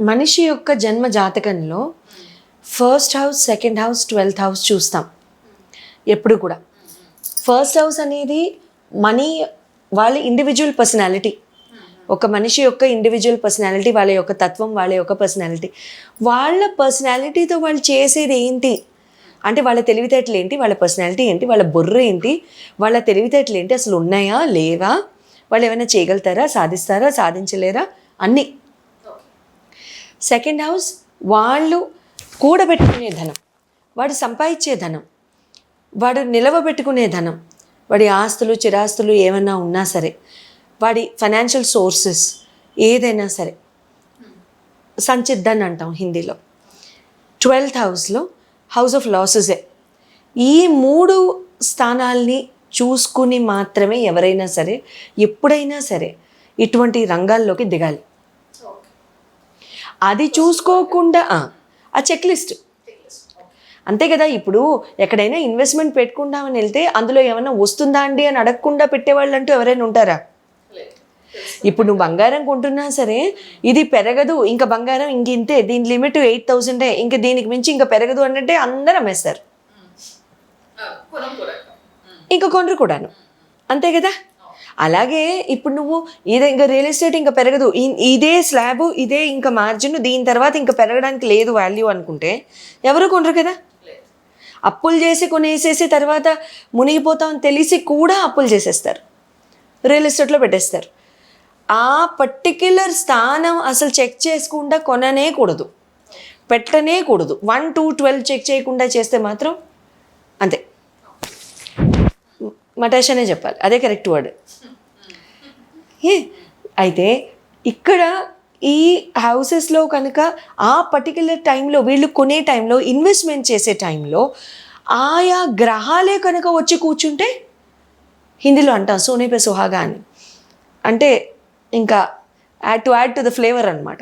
మనిషి యొక్క జన్మ జాతకంలో first house second house twelfth house చూస్తాం. ఎప్పుడు కూడా. ఫస్ట్ హౌస్ అనేది మనీ వాళ్ళ ఇండివిజువల్ పర్సనాలిటీ ఒక మనిషి యొక్క ఇండివిజువల్ పర్సనాలిటీ వాళ్ళ యొక్క తత్వం వాళ్ళ యొక్క పర్సనాలిటీ వాళ్ళ పర్సనాలిటీతో వాళ్ళు చేసేది ఏంటి? అంటే వాళ్ళ తెలివితేటలు ఏంటి? వాళ్ళ పర్సనాలిటీ ఏంటి? వాళ్ళ బుర్ర ఏంటి? వాళ్ళ తెలివితేటలు ఏంటి? అసలు ఉన్నాయా? లేవా? వాళ్ళు ఏమైనా చేయగలుగుతారా? సాధిస్తారా? సాధించలేరా? అన్నీ. సెకండ్ హౌస్ వాళ్ళు కూడబెట్టుకునే ధనం వాడు సంపాదించే ధనం వాడు నిలవబెట్టుకునే ధనం వాడి ఆస్తులు చిరాస్తులు ఏమన్నా ఉన్నా సరే వాడి ఫైనాన్షియల్ సోర్సెస్ ఏదైనా సరే. సంచిద్దన్ అంటాం హిందీలో. ట్వెల్త్ హౌస్లో హౌస్ ఆఫ్ లాసెసే ఈ మూడు స్థానాల్ని చూసుకుని మాత్రమే ఎవరైనా సరే ఎప్పుడైనా సరే ఇటువంటి రంగాల్లోకి దిగాలి. అది చూసుకోకుండా ఆ, చెక్ లిస్ట్ అంతే కదా ఇప్పుడు ఎక్కడైనా ఇన్వెస్ట్మెంట్ పెట్టుకుందామని వెళ్తే అందులో ఏమైనా వస్తుందా అండి అని అడగకుండా పెట్టేవాళ్ళు అంటూ ఎవరైనా ఉంటారా? ఇప్పుడు నువ్వు బంగారం కొంటున్నా సరే ఇది పెరగదు ఇంకా బంగారం ఇంక ఇంతే దీని లిమిట్ ఎయిట్ థౌసండే ఇంకా దీనికి మించి ఇంకా పెరగదు అంటే అందరూ అమ్మేస్తారు. ఇంకా కొనరు కూడాను అంతే కదా? అలాగే ఇప్పుడు నువ్వు ఇదే ఇంకా రియల్ ఎస్టేట్ ఇంకా పెరగదు. ఇదే స్లాబ్ ఇదే ఇంకా మార్జిన్ దీని తర్వాత ఇంకా పెరగడానికి లేదు వాల్యూ అనుకుంటే ఎవరు కొనరు కదా? అప్పులు చేసి కొనేసేసి తర్వాత మునిగిపోతామని తెలిసి కూడా అప్పులు చేసేస్తారు. రియల్ ఎస్టేట్లో పెట్టేస్తారు. ఆ పర్టిక్యులర్ స్థానం అసలు చెక్ చేసుకుండా కొననే కూడదు. పెట్టనే కూడదు. వన్ టూ ట్వెల్వ్ చెక్ చేయకుండా చేస్తే మాత్రం అంతే. మటాష్ అనే చెప్పాలి. అదే కరెక్ట్ వర్డ్. ఏ అయితే ఇక్కడ ఈ హౌసెస్లో కనుక ఆ పర్టికులర్ టైంలో వీళ్ళు కొనే టైంలో ఇన్వెస్ట్మెంట్ చేసే టైంలో ఆయా గ్రహాలే కనుక వచ్చి కూర్చుంటే హిందీలో అంటాం సోనే పే సుహాగా అని. అంటే ఇంకా add to add to the flavour అనమాట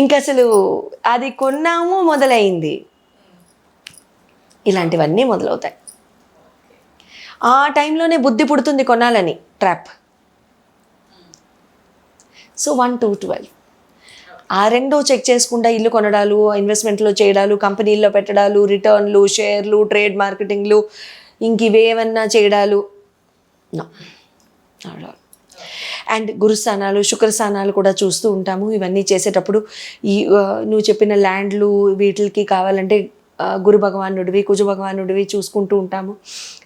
ఇంకా అసలు అది కొన్నాము మొదలైంది. ఇలాంటివన్నీ మొదలవుతాయి. ఆ టైంలోనే బుద్ధి పుడుతుంది కొనాలని trap. So one two twelve. ఆ రెండు చెక్ చేసుకుంటా ఇల్లు కొనడాలు ఇన్వెస్ట్మెంట్లో చేయడాలు కంపెనీల్లో పెట్టడాలు రిటర్న్లు షేర్లు ట్రేడ్ మార్కెటింగ్లు ఇంక ఇవేమన్నా చేయడాలు. అండ్ గురుస్థానాలు శుక్రస్థానాలు కూడా చూస్తూ ఉంటాము. ఇవన్నీ చేసేటప్పుడు ఈ నువ్వు చెప్పిన ల్యాండ్లు వీటికి కావాలంటే గురు భగవానుడివి కుజ భగవానుడివి చూసుకుంటూ ఉంటాము.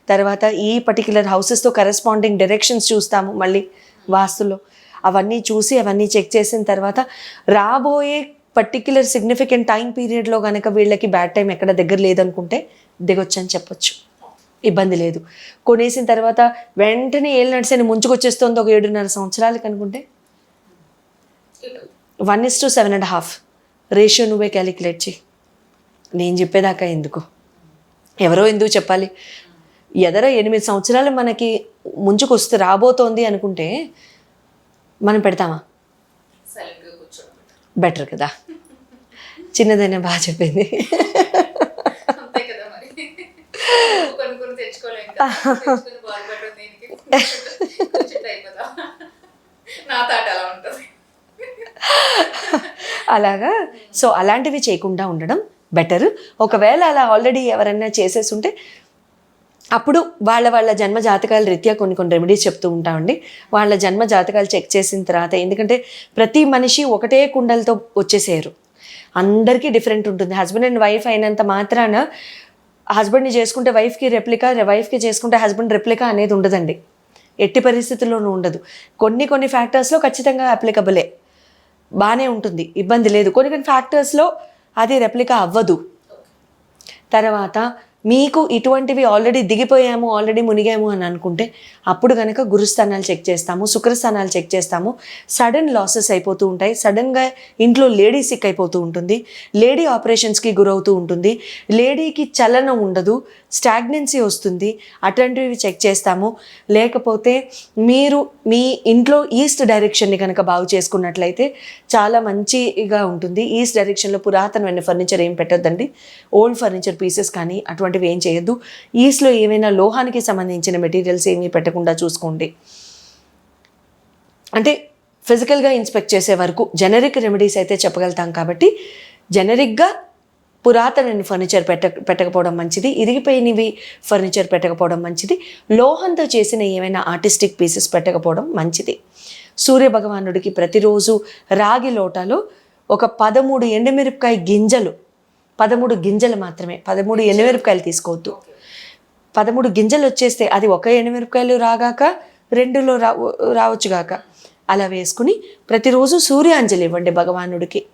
తర్వాత ఈ పర్టికులర్ హౌసెస్తో కరెస్పాండింగ్ డైరెక్షన్స్ చూస్తాము మళ్ళీ వాస్తులో. అవన్నీ చూసి అవన్నీ చెక్ చేసిన తర్వాత రాబోయే పర్టిక్యులర్ సిగ్నిఫికెంట్ టైం పీరియడ్లో కనుక వీళ్ళకి బ్యాడ్ టైం ఎక్కడ దగ్గర లేదనుకుంటే దిగొచ్చని చెప్పొచ్చు. ఇబ్బంది లేదు. కొనేసిన తర్వాత వెంటనే ఏళ్ళు నడిసని ముంచుకొచ్చేస్తుంది ఒక ఏడున్నర సంవత్సరాలకి అనుకుంటే. One is to seven and half ratio నువ్వే క్యాలిక్యులేట్ చేయి నేను చెప్పేదాకా ఎందుకు? ఎవరో ఎందుకు చెప్పాలి? ఎదర ఎనిమిది సంవత్సరాలు మనకి ముంచుకొస్తే రాబోతోంది అనుకుంటే మనం పెడతామా? బెటర్. కదా. చిన్నదైనా బాగా చెప్పింది. అలాగా? సో అలాంటివి చేయకుండా ఉండడం బెటర్ ఒకవేళ అలా ఆల్రెడీ ఎవరైనా చేసేసి ఉంటే అప్పుడు వాళ్ళ వాళ్ళ జన్మ జాతకాల రీత్యా కొన్ని కొన్ని రెమెడీస్ చెప్తూ ఉంటామండి. వాళ్ళ జన్మ జాతకాలు చెక్ చేసిన తర్వాత ఎందుకంటే ప్రతి మనిషి ఒకటే కుండలతో వచ్చేసేయరు. అందరికీ డిఫరెంట్ ఉంటుంది. హస్బెండ్ అండ్ వైఫ్ అయినంత మాత్రాన హస్బెండ్ని చేసుకుంటే వైఫ్కి రెప్లికా వైఫ్కి చేసుకుంటే హస్బెండ్ రెప్లికా అనేది ఉండదండి. ఎట్టి పరిస్థితుల్లోనూ ఉండదు. కొన్ని కొన్ని ఫ్యాక్టర్స్లో ఖచ్చితంగా అప్లికబులే బాగానే ఉంటుంది. ఇబ్బంది లేదు. కొన్ని కొన్ని ఫ్యాక్టర్స్లో అది రెప్లికా అవ్వదు. తర్వాత మీకు ఇటువంటివి ఆల్రెడీ దిగిపోయాము ఆల్రెడీ మునిగాము అని అనుకుంటే అప్పుడు కనుక గురుస్థానాలు చెక్ చేస్తాము శుక్రస్థానాలు చెక్ చేస్తాము. సడన్ లాసెస్ అయిపోతూ ఉంటాయి. సడన్గా ఇంట్లో లేడీ సిక్ అయిపోతూ ఉంటుంది. లేడీ ఆపరేషన్స్కి గురవుతూ ఉంటుంది. లేడీకి చలనం ఉండదు. స్టాగ్నెన్సీ వస్తుంది. అటువంటివి చెక్ చేస్తాము. లేకపోతే మీరు మీ ఇంట్లో ఈస్ట్ డైరెక్షన్ని కనుక బాగు చేసుకున్నట్లయితే చాలా మంచిగా ఉంటుంది. ఈస్ట్ డైరెక్షన్లో పురాతనమైన ఫర్నిచర్ ఏం పెట్టద్దండి. ఓల్డ్ ఫర్నిచర్ పీసెస్ కానీ అటువంటి అలాంటివి ఏం చేయొద్దు. ఈస్ట్లో ఏమైనా లోహానికి సంబంధించిన మెటీరియల్స్ ఏమీ పెట్టకుండా చూసుకోండి. అంటే ఫిజికల్గా ఇన్స్పెక్ట్ చేసే వరకు జెనరిక్ రెమెడీస్ అయితే చెప్పగలుగుతాం కాబట్టి జెనరిక్గా పురాతన ఫర్నిచర్ పెట్ట పెట్టకపోవడం మంచిది. ఇరిగిపోయినవి ఫర్నిచర్ పెట్టకపోవడం మంచిది. లోహంతో చేసిన ఏమైనా ఆర్టిస్టిక్ పీసెస్ పెట్టకపోవడం మంచిది. సూర్య భగవానుడికి ప్రతిరోజు రాగి లోటాలో ఒక పదమూడు ఎండుమిరపకాయ గింజలు పదమూడు గింజలు మాత్రమే. పదమూడు ఎనిమిరపకాయలు తీసుకోవద్దు. పదమూడు గింజలు వచ్చేస్తే అది ఒక ఎనిమిరపకాయలు రాగాక రెండులో రా రావచ్చు గాక. అలా వేసుకుని ప్రతిరోజు సూర్యాంజలి ఇవ్వండి భగవానుడికి.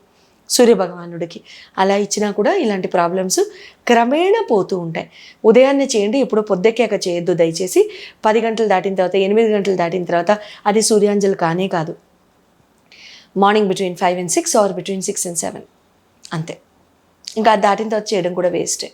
సూర్య భగవానుడికి. అలా ఇచ్చినా కూడా ఇలాంటి ప్రాబ్లమ్స్ క్రమేణా పోతూ ఉంటాయి. ఉదయాన్నే చేయండి ఇప్పుడు పొద్దెక్కాక చేయొద్దు దయచేసి. పది గంటలు దాటిన తర్వాత ఎనిమిది గంటలు దాటిన తర్వాత అది సూర్యాంజలి కానే కాదు. Morning between five and six or between six and seven. అంతే. ఇంకా అది దాటిన తర్వాత చేయడం కూడా వేస్టే